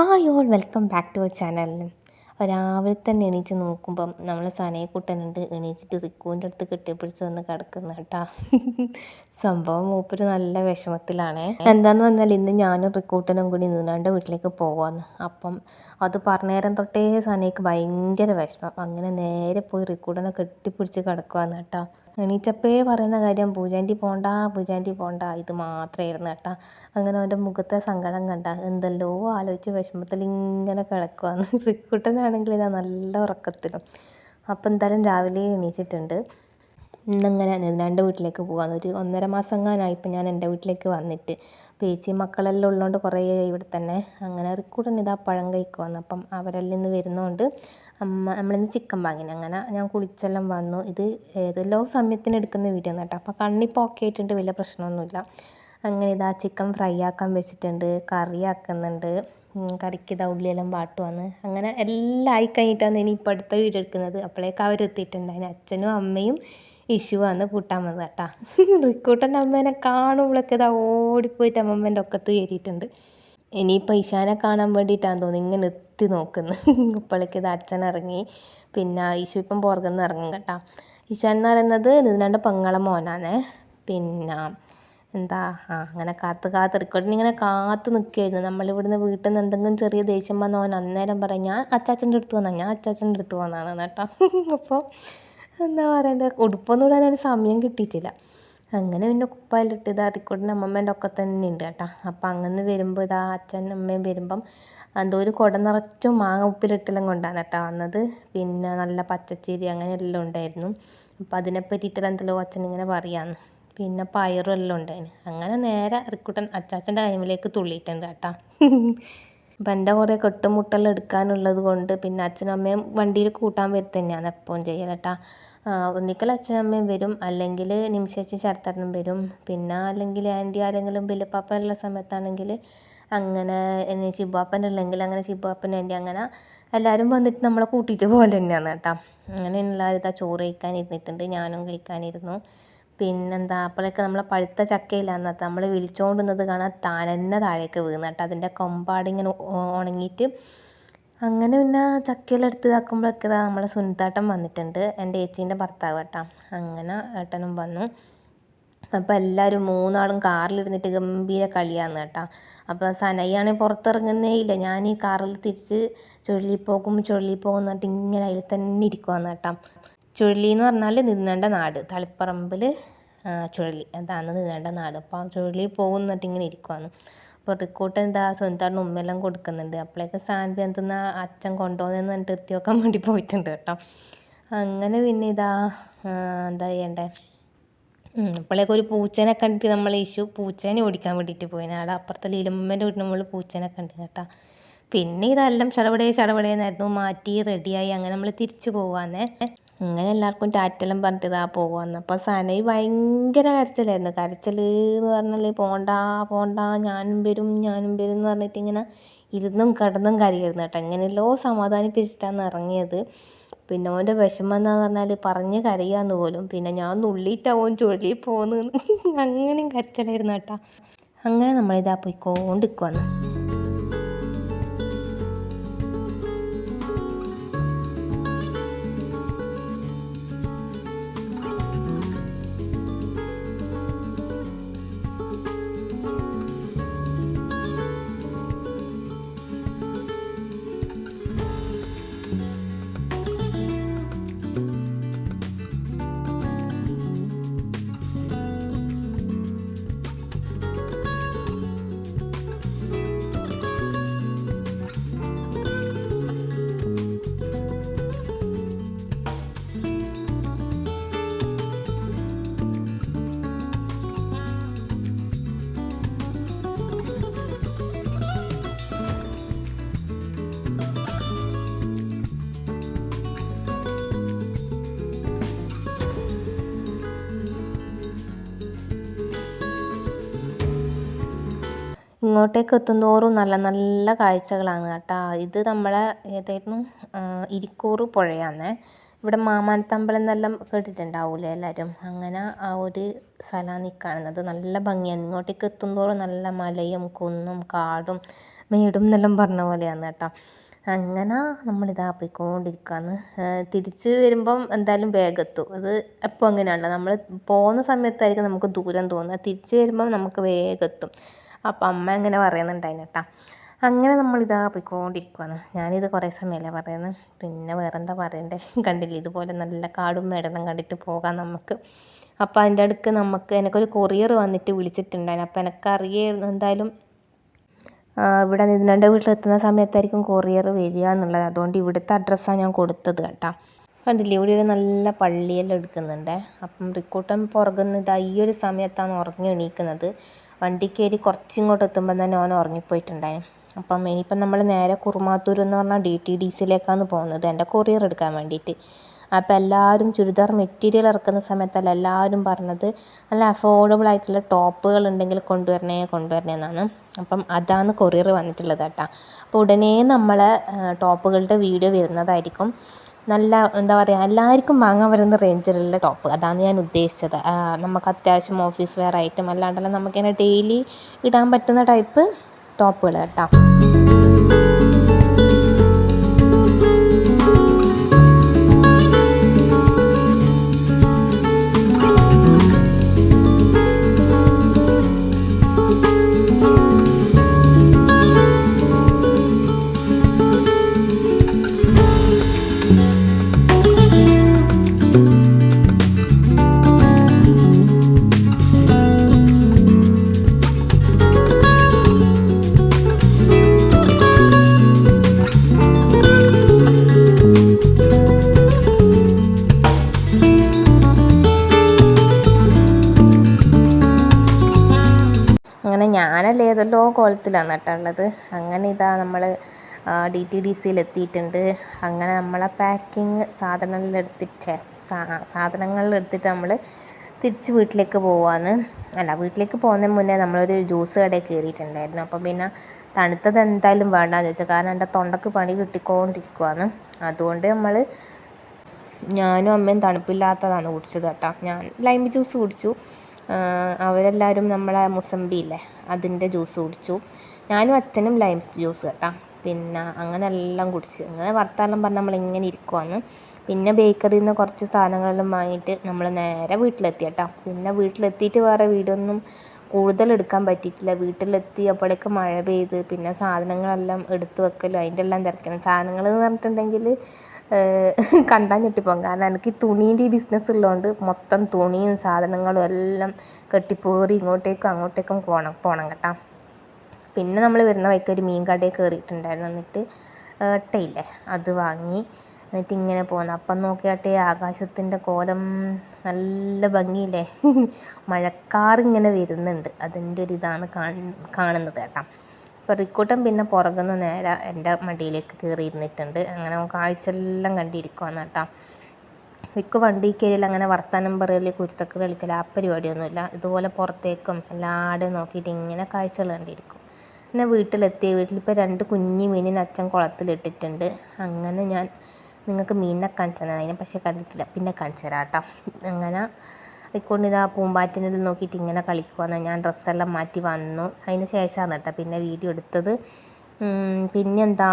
All welcome back to our channel രാവിലെ തന്നെ എണീച്ച് നോക്കുമ്പം നമ്മൾ സനയെ എണീച്ചിട്ട് റിക്കുവിന്റെ അടുത്ത് കെട്ടിപ്പിടിച്ച് വന്ന് കിടക്കുന്ന കേട്ടാ. സംഭവം മൂപ്പര് നല്ല വിഷമത്തിലാണ്. എന്താന്ന് പറഞ്ഞാൽ ഇന്ന് ഞാനും റിക്കൂട്ടനും കൂടി നിന്നാണ്ട് വീട്ടിലേക്ക് പോവാന്ന്. അപ്പം അത് പറഞ്ഞ നേരം തൊട്ടേ സനയ്ക്ക് ഭയങ്കര വിഷമം. അങ്ങനെ നേരെ പോയി റിക്കൂട്ടനെ കെട്ടിപ്പിടിച്ച് കിടക്കുവാന്ന് കേട്ടാ. എണീച്ചപ്പേ പറയുന്ന കാര്യം പൂജാന്റി പോണ്ട പൂജാന്റി പോണ്ട ഇത് മാത്രമായിരുന്നു കേട്ടോ. അങ്ങനെ അവന്റെ മുഖത്തെ സങ്കടം കണ്ട എന്തെല്ലോ ആലോചിച്ച് വിഷമത്തിൽ ഇങ്ങനെ കിടക്കുവാന്ന് ശ്രീക്കുട്ടനാണെങ്കിൽ ഇതാ നല്ല ഉറക്കത്തിലും. അപ്പം എന്തായാലും രാവിലെ എണീച്ചിട്ടുണ്ട്. ഇന്നങ്ങനെ നിന്നാണ്ട് വീട്ടിലേക്ക് പോകാമെന്ന് ഒരു ഒന്നര മാസം എങ്ങാനായി ഇപ്പം ഞാൻ എന്റെ വീട്ടിലേക്ക് വന്നിട്ട്. പേച്ചി മക്കളെല്ലാം ഉള്ളതുകൊണ്ട് കുറേ ഇവിടെ തന്നെ. അങ്ങനെ കൂടെ ഇതാ പഴം കഴിക്കുവാന്ന്. അപ്പം അവരെല്ലാം ഇന്ന് വരുന്നതുകൊണ്ട് അമ്മ നമ്മളിന്ന് ചിക്കൻ വാങ്ങിന്. അങ്ങനെ ഞാൻ കുളിച്ചെല്ലാം വന്നു. ഇത് ഏതെല്ലോ സമയത്തിന് എടുക്കുന്ന വീഡിയോ കേട്ടോ. അപ്പോൾ കണ്ണിപ്പോൾ ഓക്കെ ആയിട്ടുണ്ട് വലിയ പ്രശ്നമൊന്നുമില്ല. അങ്ങനെ ഇതാ ചിക്കൻ ഫ്രൈ ആക്കാൻ വെച്ചിട്ടുണ്ട് കറി ആക്കുന്നുണ്ട്. കറിക്ക് ഇതാ ഉള്ളിയെല്ലാം വാട്ടുവാന്ന്. അങ്ങനെ എല്ലാം ആയി കഴിഞ്ഞിട്ടാണ് ഇനി ഇപ്പോൾ അടുത്ത വീഡിയോ എടുക്കുന്നത്. അപ്പോഴേക്കും അവരെത്തിയിട്ടുണ്ട്. അതിന് അച്ഛനും അമ്മയും ഇഷുവാണ് കൂട്ടാൻ വന്നത് കേട്ടാ റിക്കൂട്ടന്റെ അമ്മേനെ കാണുമ്പോഴൊക്കെ ഇതാ ഓടിപ്പോയിട്ട് അമ്മമ്മേന്റെ ഒക്കത്ത് കയറിയിട്ടുണ്ട്. ഇനിയിപ്പോൾ ഇഷാനെ കാണാൻ വേണ്ടിയിട്ടാണ് തോന്നുന്നു. ഇങ്ങനെ എത്തി നോക്കുന്നു. ഇപ്പോഴേക്ക് ഇത് അച്ഛൻ ഇറങ്ങി. പിന്നെ ഈശു ഇപ്പം പുറകുനിന്ന് ഇറങ്ങും കേട്ടോ. ഇഷാൻ എന്ന് പറയുന്നത് നിന്നാണ്ട് പെങ്ങളെ മോനാണ്. പിന്നെ എന്താ? ആ അങ്ങനെ കാത്ത് കാത്ത് റിക്കോർഡിന് ഇങ്ങനെ കാത്ത് നിൽക്കുകയായിരുന്നു നമ്മളിവിടുന്ന് വീട്ടിൽ നിന്ന് എന്തെങ്കിലും ചെറിയ ദേഷ്യം വന്ന അവൻ അന്നേരം പറയാം ഞാൻ അച്ചാച്ചന്റെ അടുത്ത് വന്നാൽ ഞാൻ അച്ചാച്ചന്റെ അടുത്ത് വന്നതാണ് കേട്ടോ. അപ്പോൾ എന്താ പറയണ്ടേ? ഉടുപ്പൊന്നും ഇടാൻ സമയം കിട്ടിയിട്ടില്ല. അങ്ങനെ പിന്നെ കുപ്പായിലിട്ട് ഇതാ റിക്കോർഡിന്റെ അമ്മമ്മേന്റെ ഒക്കെ തന്നെ ഉണ്ട് കേട്ടോ. അപ്പം അങ്ങനെ വരുമ്പോൾ ഇതാ അച്ഛൻ അമ്മയും വരുമ്പം എന്തോ ഒരു കുട നിറച്ചും മാങ്ങ ഉപ്പിലിട്ടെല്ലാം കൊണ്ടാണ് കേട്ടോ. വന്നത് പിന്നെ നല്ല പച്ചച്ചീരി അങ്ങനെ എല്ലാം ഉണ്ടായിരുന്നു. അപ്പം അതിനെ പറ്റിയിട്ടെല്ലാം എന്തെല്ലോ അച്ഛൻ ഇങ്ങനെ പറയാമെന്ന് പിന്നെ പയറും എല്ലാം ഉണ്ടായിന്. അങ്ങനെ നേരെ റിക്കുട്ടൻ അച്ചാച്ചന്റെ കൈമിലേക്ക് തുള്ളിയിട്ടുണ്ട് കേട്ടോ. അപ്പം എന്റെ കുറേ കെട്ടുമുട്ടൽ എടുക്കാനുള്ളത് കൊണ്ട് പിന്നെ അച്ഛനും അമ്മയും വണ്ടിയിൽ കൂട്ടാൻ വരും തന്നെയാണ് എപ്പോഴും ചെയ്യൽ കേട്ടോ ഒന്നിക്കൽ അച്ഛനും അമ്മയും വരും. അല്ലെങ്കിൽ നിമിഷേച്ചി ശരത്തേട്ടനും വരും. പിന്നെ അല്ലെങ്കിൽ ആന്റി ആരെങ്കിലും ബില്ലപ്പാപ്പ ഉള്ള സമയത്താണെങ്കിൽ അങ്ങനെ ഷിബുപ്പാപ്പൻ ഉള്ളെങ്കിൽ അങ്ങനെ ഷിബുപ്പാപ്പൻ ആന്റി അങ്ങനെ എല്ലാവരും വന്നിട്ട് നമ്മളെ കൂട്ടിയിട്ട് പോലെ തന്നെയാണ് കേട്ടോ. അങ്ങനെ എല്ലാവരും ഇതാ ചോറ് കഴിക്കാൻ ഇരുന്നിട്ടുണ്ട് ഞാനും കഴിക്കാനിരുന്നു. പിന്നെന്താ അപ്പോഴൊക്കെ നമ്മളെ പഴുത്ത ചക്കയിലാന്നത്ത് നമ്മൾ വിളിച്ചുകൊണ്ടിരുന്നത് കാണാൻ താനെന്നെ താഴേക്ക് വീണ് കേട്ടോ. അതിന്റെ കൊമ്പാടിങ്ങനെ ഉണങ്ങിയിട്ട് അങ്ങനെ പിന്നെ ചക്കയിലെടുത്ത് ഇതാക്കുമ്പോഴൊക്കെ ഇതാ നമ്മളെ സുനിതാട്ടൻ വന്നിട്ടുണ്ട്. എന്റെ ഏച്ചീന്റെ ഭർത്താവ് കേട്ടോ. അങ്ങനെ ഏട്ടനും വന്നു. അപ്പോൾ എല്ലാവരും മൂന്നാളും കാറിലിരുന്നിട്ട് ഗംഭീര കളിയാന്ന് കേട്ടോ. അപ്പോൾ സനയ്യാണെങ്കിൽ പുറത്തിറങ്ങുന്നേ ഇല്ല. ഞാൻ ഈ കാറിൽ തിരിച്ച് ചുഴലി പോകും ചുഴലി പോകും എന്നിട്ട് ഇങ്ങനെ അതിൽ തന്നെ ഇരിക്കുവാന്ന് കേട്ടോ. ചുഴലി എന്ന് പറഞ്ഞാൽ നിന്നേണ്ട നാട്. തളിപ്പറമ്പിൽ ചുഴലി അതാണ് നിന്നേണ്ട നാട്. അപ്പോൾ ചുഴലി പോകും ഇങ്ങനെ ഇരിക്കുവാണ്. അപ്പോൾ റിക്കോട്ട് എന്താ സ്വന്തം ഉമ്മെല്ലാം കൊടുക്കുന്നുണ്ട്. അപ്പോഴേക്ക് സാൻബി എന്തെന്നാ അച്ഛൻ കൊണ്ടുപോകുന്നതെന്ന് പറഞ്ഞിട്ട് എത്തി നോക്കാൻ വേണ്ടി പോയിട്ടുണ്ട് കേട്ടോ. അങ്ങനെ പിന്നെ ഇതാ എന്താ ചെയ്യണ്ടേ? അപ്പോഴേക്കും ഒരു പൂച്ചേനെ കണ്ടിട്ട് നമ്മൾ ഇഷ്യൂ പൂച്ചേനെ ഓടിക്കാൻ വേണ്ടിയിട്ട് പോയിന്. അവിടെ അപ്പുറത്തെ ലീലമ്മേന്റെ വീട്ടിന് മുകളിൽ പൂച്ചേനെ കണ്ടു കേട്ടോ. പിന്നെ ഇതെല്ലാം ചടപടേ ചടപടേന്നായിരുന്നു. മാറ്റി റെഡിയായി അങ്ങനെ നമ്മൾ തിരിച്ചു പോകാന്നേ അങ്ങനെ എല്ലാവർക്കും ടാറ്റെല്ലാം പറഞ്ഞിട്ട് ഇതാ പോകുമെന്ന് അപ്പോൾ സനൈ ഭയങ്കര കരച്ചിലായിരുന്നു. കരച്ചിൽ എന്ന് പറഞ്ഞാൽ പോണ്ട പോണ്ട ഞാനും വരും ഞാനും വരും എന്ന് പറഞ്ഞിട്ട് ഇങ്ങനെ ഇരുന്നും കിടന്നും കരയായിരുന്നു കേട്ടോ. എങ്ങനെയല്ലോ സമാധാനിപ്പിച്ചിട്ടാണ് ഇറങ്ങിയത്. പിന്നെ ഓന്റെ വിഷമം പറഞ്ഞാൽ പറഞ്ഞ് കരയാന്ന് പോലും. പിന്നെ ഞാൻ നുള്ളിയിട്ടാവും ചുഴലി പോകുന്നു അങ്ങനെയും കരച്ചിലായിരുന്നു കേട്ടോ. അങ്ങനെ നമ്മളിതാ പോയിക്കൊണ്ടിരിക്കുവാന്ന് ഇങ്ങോട്ടേക്ക് എത്തുന്തോറും നല്ല നല്ല കാഴ്ചകളാണ് കേട്ടോ. ഇത് നമ്മളെ ഏതായിരുന്നു? ഇരിക്കൂർ പുഴയാണ് ഇവിടെ മാമാനത്തമ്പലം എന്നെല്ലാം കേട്ടിട്ടുണ്ടാവില്ലേ എല്ലാവരും അങ്ങനെ ആ ഒരു സ്ഥലമാണ് ഈ കാണുന്നത് നല്ല ഭംഗിയാണ്. ഇങ്ങോട്ടേക്ക് എത്തുന്തോറും നല്ല മലയും കുന്നും കാടും മേടും എന്നെല്ലാം പറഞ്ഞ പോലെയാണ് കേട്ടോ. അങ്ങനെ നമ്മളിതാ പോയിക്കൊണ്ടിരിക്കുകയാണ് തിരിച്ച് വരുമ്പം എന്തായാലും വേഗത്തു. അത് എപ്പോൾ അങ്ങനെയാണല്ലോ. നമ്മൾ പോകുന്ന സമയത്തായിരിക്കും നമുക്ക് ദൂരം തോന്നുക തിരിച്ച് വരുമ്പം നമുക്ക് വേഗം എത്തും അപ്പം അമ്മ അങ്ങനെ പറയുന്നുണ്ടായിരുന്നു കേട്ടോ. അങ്ങനെ നമ്മളിതാ പോയിക്കൊണ്ടിരിക്കുകയാണ് ഞാനിത് കുറേ സമയമല്ലേ പറയുന്നത് പിന്നെ വേറെന്താ പറയണ്ടേ? കണ്ടില്ല? ഇതുപോലെ നല്ല കാടും മേടെല്ലാം കണ്ടിട്ട് പോകാം നമുക്ക്. അപ്പോൾ അതിന്റെ അടുക്ക് നമുക്ക് എനിക്കൊരു കൊറിയർ വന്നിട്ട് വിളിച്ചിട്ടുണ്ടായിരുന്നു അപ്പോൾ എനിക്കറിയായിരുന്നു എന്തായാലും ഇവിടെ നിന്നന്റെ വീട്ടിലെത്തുന്ന സമയത്തായിരിക്കും കൊറിയർ വരിക എന്നുള്ളത്. അതുകൊണ്ട് ഇവിടുത്തെ അഡ്രസ്സാണ് ഞാൻ കൊടുത്തത് കേട്ടോ. കണ്ടില്ലേ? ഇവിടെ ഒരു നല്ല പള്ളിയെല്ലാം എടുക്കുന്നുണ്ട്. അപ്പം റിക്കൂട്ടൻ പുറകുന്നത് ഈ ഒരു സമയത്താണ് ഉറങ്ങി എണീക്കുന്നത്. വണ്ടി കയറി കുറച്ചിങ്ങോട്ട് എത്തുമ്പോൾ തന്നെ ഓൻ ഉറങ്ങിപ്പോയിട്ടുണ്ടായിരുന്നു അപ്പം ഇനിയിപ്പം നമ്മൾ നേരെ കുറുമാത്തൂർ എന്ന് പറഞ്ഞാൽ ഡി ടി ഡി സിയിലേക്കാണ് പോകുന്നത്. എന്റെ കൊറിയർ എടുക്കാൻ വേണ്ടിയിട്ട് അപ്പോൾ എല്ലാവരും ചുരിദാർ മെറ്റീരിയൽ ഇറക്കുന്ന സമയത്തല്ല എല്ലാവരും പറഞ്ഞത് നല്ല അഫോർഡബിൾ ആയിട്ടുള്ള ടോപ്പുകൾ ഉണ്ടെങ്കിൽ കൊണ്ടുവരണേ കൊണ്ടുവരണേ എന്നാണ്. അപ്പം അതാണ് കൊറിയർ വന്നിട്ടുള്ളത് കേട്ടോ. അപ്പോൾ ഉടനെ നമ്മളെ ടോപ്പുകളുടെ വീഡിയോ വരുന്നതായിരിക്കും. നല്ല എന്താ പറയുക എല്ലാവർക്കും വാങ്ങാൻ വരുന്ന റേഞ്ചിലുള്ള ടോപ്പ്. അതാണ് ഞാൻ ഉദ്ദേശിച്ചത്. നമുക്ക് അത്യാവശ്യം ഓഫീസ് വെയർ ആയിട്ടും അല്ലാണ്ടല്ല നമുക്കിങ്ങനെ ഡെയിലി ഇടാൻ പറ്റുന്ന ടൈപ്പ് ടോപ്പുകൾ കേട്ടോ. ഞാനല്ലേ ഏതെല്ലോ കോലത്തിലാണ് കേട്ടോ അങ്ങനെ ഇതാ നമ്മൾ ഡി ടി ഡി സിയിൽ എത്തിയിട്ടുണ്ട് അങ്ങനെ നമ്മളെ പാക്കിങ് സാധനങ്ങളിൽ എടുത്തിട്ട് സാധനങ്ങളിൽ എടുത്തിട്ട് നമ്മൾ തിരിച്ച് വീട്ടിലേക്ക് പോവാന്ന്. അല്ല വീട്ടിലേക്ക് പോകുന്നതിന് മുന്നേ നമ്മളൊരു ജ്യൂസ് കടയിൽ കയറിയിട്ടുണ്ടായിരുന്നു. അപ്പോൾ പിന്നെ തണുത്തത് എന്തായാലും വേണ്ടാന്ന് വെച്ചാൽ കാരണം എന്റെ തൊണ്ടക്ക് പണി കിട്ടിക്കൊണ്ടിരിക്കുവാണ് അതുകൊണ്ട് നമ്മൾ ഞാനും അമ്മയും തണുപ്പില്ലാത്തതാണ് കുടിച്ചത് കേട്ടോ. ഞാൻ ലൈം ജ്യൂസ് കുടിച്ചു. അവരെല്ലാവരും നമ്മളെ മുസമ്പിയില്ലേ അതിന്റെ ജ്യൂസ് കുടിച്ചു. ഞാനും അച്ഛനും ലൈം ജ്യൂസ് കേട്ടോ. പിന്നെ അങ്ങനെ എല്ലാം കുടിച്ച്. അങ്ങനെ വർത്താനം പറഞ്ഞ് നമ്മളിങ്ങനെ ഇരിക്കുവാന്ന് പിന്നെ ബേക്കറിയിൽ നിന്ന് കുറച്ച് സാധനങ്ങളെല്ലാം വാങ്ങിയിട്ട് നമ്മൾ നേരെ വീട്ടിലെത്തി കേട്ടോ. പിന്നെ വീട്ടിലെത്തിയിട്ട് വേറെ വീടൊന്നും കൂടുതൽ എടുക്കാൻ പറ്റിയിട്ടില്ല. വീട്ടിലെത്തിയപ്പോഴേക്ക് മഴ പെയ്ത് പിന്നെ സാധനങ്ങളെല്ലാം എടുത്ത് വെക്കലും അതിന്റെ എല്ലാം തിരക്കണം സാധനങ്ങൾ എന്ന് പറഞ്ഞിട്ടുണ്ടെങ്കിൽ കണ്ടാൽ ഞെട്ടിപ്പോകും. കാരണം എനിക്ക് തുണീന്റെ ഈ ബിസിനസ് ഉള്ളതുകൊണ്ട് മൊത്തം തുണിയും സാധനങ്ങളും എല്ലാം കെട്ടിപ്പോറി ഇങ്ങോട്ടേക്കും അങ്ങോട്ടേക്കും പോകണം പോകണം കേട്ടോ. പിന്നെ നമ്മൾ വരുന്ന വഴിക്ക് ഒരു മീൻ കടയിൽ കയറിയിട്ടുണ്ടായിരുന്നു എന്നിട്ട് ഏട്ടയില്ലേ അത് വാങ്ങി. എന്നിട്ട് ഇങ്ങനെ പോകുന്നു അപ്പം നോക്കിയാട്ടെ ആകാശത്തിന്റെ കോലം നല്ല ഭംഗിയില്ലേ? മഴക്കാറിങ്ങനെ വരുന്നുണ്ട്. അതിന്റെ ഒരു ഇതാണ് കാണുന്നത് കേട്ടോ. അപ്പോൾ പിന്നെ പുറകുനിന്ന് നേരെ എന്റെ മടിയിലേക്ക് കയറി ഇരുന്നിട്ടുണ്ട് അങ്ങനെ കാഴ്ചയെല്ലാം കണ്ടിരിക്കുവാന്ന് കേട്ടോ. മിക്ക വണ്ടി കയറിയാൽ അങ്ങനെ വർത്താനം പറയൽ കുരുത്തക്ക് കളിക്കൽ ആ പരിപാടിയൊന്നുമില്ല. ഇതുപോലെ പുറത്തേക്കും എല്ലാവരും നോക്കിയിട്ട് ഇങ്ങനെ കാഴ്ചകൾ കണ്ടിരിക്കും. പിന്നെ വീട്ടിലെത്തി വീട്ടിലിപ്പോൾ രണ്ട് കുഞ്ഞു മീനിനെ അച്ഛൻ കുളത്തിലിട്ടിട്ടുണ്ട്. അങ്ങനെ ഞാൻ നിങ്ങൾക്ക് മീനിനെ കാണിച്ചു തന്നെ അതിനെ പക്ഷേ കണ്ടിട്ടില്ല. പിന്നെ കാണിച്ചു തരാം കേട്ടോ. അങ്ങനെ ആയിക്കൊണ്ട് ഇതാ പൂമ്പാറ്റിനെല്ലാം നോക്കിയിട്ട് ഇങ്ങനെ കളിക്കുവാന്ന്. ഞാൻ ഡ്രസ്സെല്ലാം മാറ്റി വന്നു. അതിന് ശേഷമാണ് കേട്ടോ പിന്നെ വീഡിയോ എടുത്തത്. പിന്നെന്താ?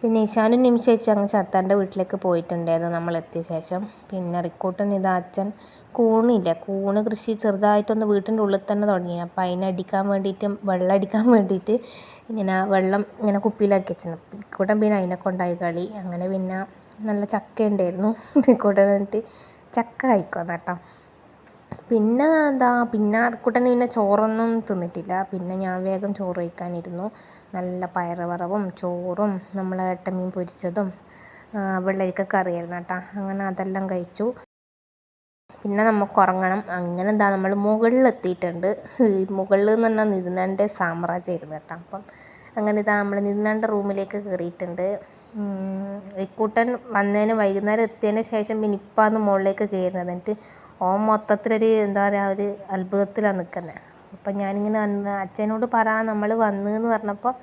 പിന്നെ ഇഷാനും നിമിഷേച്ചി അങ്ങ് ചത്താന്റെ വീട്ടിലേക്ക് പോയിട്ടുണ്ടായിരുന്നു നമ്മൾ എത്തിയ ശേഷം. പിന്നെ റിക്കൂട്ടൻ ഇതാ അച്ഛൻ കൂണില്ല. കൂണ് കൃഷി ചെറുതായിട്ടൊന്ന് വീട്ടിന്റെ ഉള്ളിൽ തന്നെ തുടങ്ങി. അപ്പോൾ അതിനടിക്കാൻ വേണ്ടിയിട്ട് വെള്ളം അടിക്കാൻ വേണ്ടിയിട്ട് ഇങ്ങനെ വെള്ളം ഇങ്ങനെ കുപ്പിയിലാക്കി വെച്ചിരുന്നു. റിക്കൂട്ടൻ പിന്നെ അതിനെ കൊണ്ടായി കളി. അങ്ങനെ പിന്നെ നല്ല ചക്ക ഉണ്ടായിരുന്നു റിക്കൂട്ടൻ എന്നിട്ട് ചക്ക കഴിക്കുമെന്ന് കേട്ടോ. പിന്നെ എന്താ പിന്നെ അർക്കുട്ടന് പിന്നെ ചോറൊന്നും തിന്നിട്ടില്ല. പിന്നെ ഞാൻ വേഗം ചോറ് കഴിക്കാനിരുന്നു. നല്ല പയറ് വറവും ചോറും നമ്മളെ ഏട്ടമീൻ പൊരിച്ചതും വെള്ളരിക്ക കറിയായിരുന്നു കേട്ടോ. അങ്ങനെ അതെല്ലാം കഴിച്ചു. പിന്നെ നമുക്ക് ഉറങ്ങണം. അങ്ങനെ എന്താ നമ്മൾ മുകളിൽ എത്തിയിട്ടുണ്ട് മുകളിൽ എന്ന് പറഞ്ഞാൽ സാമ്രാജ്യം സാമ്രാജ്യമായിരുന്നു കേട്ടോ അപ്പം. അങ്ങനെ ഇതാ നമ്മൾ നിതിനാന്റെ റൂമിലേക്ക് കയറിയിട്ടുണ്ട് ഇക്കൂട്ടൻ വന്നതിന് വൈകുന്നേരം എത്തിയതിന് ശേഷം പിന്നെ ഇപ്പാന്ന് മുകളിലേക്ക് കയറുന്നത് എന്നിട്ട് ഓൻ മൊത്തത്തിലൊരു എന്താ പറയുക ഒരു അത്ഭുതത്തിലാണ് നിൽക്കുന്നത് അപ്പം ഞാനിങ്ങനെ അച്ഛനോട് പറ നമ്മൾ വന്നു എന്ന് പറഞ്ഞപ്പോൾ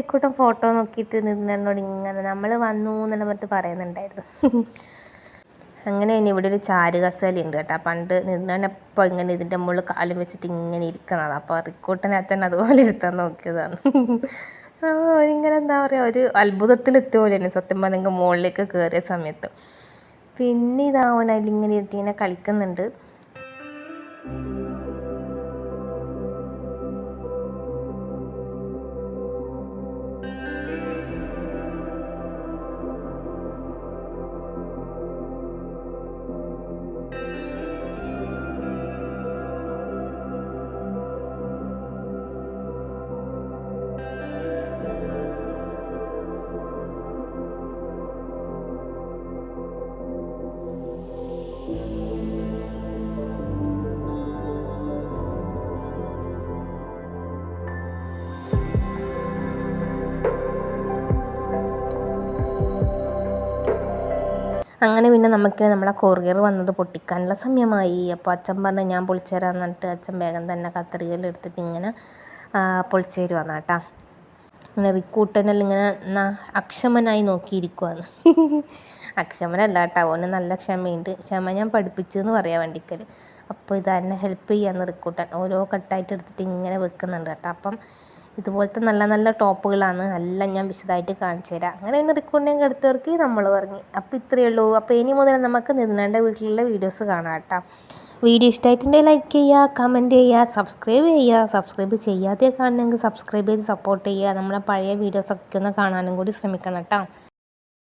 ഇക്കൂട്ടം ഫോട്ടോ നോക്കിയിട്ട് നിന്നോട് ഇങ്ങനെ നമ്മൾ വന്നു എന്നെല്ലാം പറഞ്ഞിട്ട് പറയുന്നുണ്ടായിരുന്നു. അങ്ങനെ ഇനി ഇവിടെ ഒരു ചാരു ഉണ്ട് കേട്ടോ. പണ്ട് നിന്നാണ് എപ്പോൾ ഇങ്ങനെ ഇതിന്റെ മുകളിൽ കാലും വെച്ചിട്ട് ഇങ്ങനെ ഇരിക്കുന്നതാണ് അപ്പോൾ റിക്കൂട്ടനെ അച്ഛൻ അതുപോലെ ഇരുത്താൻ നോക്കിയതാണ്. ഇങ്ങനെ എന്താ പറയുക ഒരു അത്ഭുതത്തിലെത്തിയ പോലെയാണ് സത്യം പറഞ്ഞെങ്കിൽ മുകളിലേക്ക് കയറിയ സമയത്ത്. പിന്നെ ഇതാ അവൻ അതിലിങ്ങനെ ഇരുത്തി ഇങ്ങനെ കളിക്കുന്നുണ്ട്. അങ്ങനെ പിന്നെ നമുക്ക് നമ്മളെ കൊറിയർ വന്നത് പൊട്ടിക്കാനുള്ള സമയമായി. അപ്പോൾ അച്ഛൻ പറഞ്ഞു ഞാൻ പൊളിച്ചു തരാം എന്നിട്ട് അച്ഛൻ വേഗം തന്നെ കത്രികയിൽ എടുത്തിട്ട് ഇങ്ങനെ പൊളിച്ചു തരുവാണ് കേട്ടോ. ഇങ്ങനെ റിക്കൂട്ടനെല്ലാം ഇങ്ങനെ അക്ഷമനായി നോക്കിയിരിക്കുവാണ്. അക്ഷമനല്ല കേട്ടോ ഓന് നല്ല ക്ഷമയുണ്ട്. ക്ഷമ ഞാൻ പഠിപ്പിച്ചെന്ന് പറയാൻ വേണ്ടിക്കൽ അപ്പോൾ ഇത് എന്നെ ഹെൽപ്പ് ചെയ്യാമെന്ന് റിക്കൂട്ടൻ ഓരോ കട്ടായിട്ട് എടുത്തിട്ട് ഇങ്ങനെ വെക്കുന്നുണ്ട് കേട്ടോ. അപ്പം ഇതുപോലത്തെ നല്ല നല്ല ടോപ്പുകളാണ്. എല്ലാം ഞാൻ വിശദമായിട്ട് കാണിച്ചു തരാം. അങ്ങനെ പിന്നെ റിക്കൂട്ടിനെയും എടുത്തവർക്ക് നമ്മൾ പറഞ്ഞു. അപ്പോൾ ഇത്രയേ ഉള്ളൂ. അപ്പോൾ ഇനി മുതൽ നമുക്ക് നിന്നേണ്ട വീട്ടിലുള്ള വീഡിയോസ് കാണാം കേട്ടോ. വീഡിയോ ഇഷ്ടമായിട്ടുണ്ടെങ്കിൽ ലൈക്ക് ചെയ്യുക കമന്റ് ചെയ്യുക സബ്സ്ക്രൈബ് ചെയ്യുക. സബ്സ്ക്രൈബ് ചെയ്യാതെ കാണണമെങ്കിൽ സബ്സ്ക്രൈബ് ചെയ്ത് സപ്പോർട്ട് ചെയ്യുക. നമ്മളെ പഴയ വീഡിയോസൊക്കെ ഒന്ന് കാണാനും കൂടി ശ്രമിക്കണം കേട്ടോ.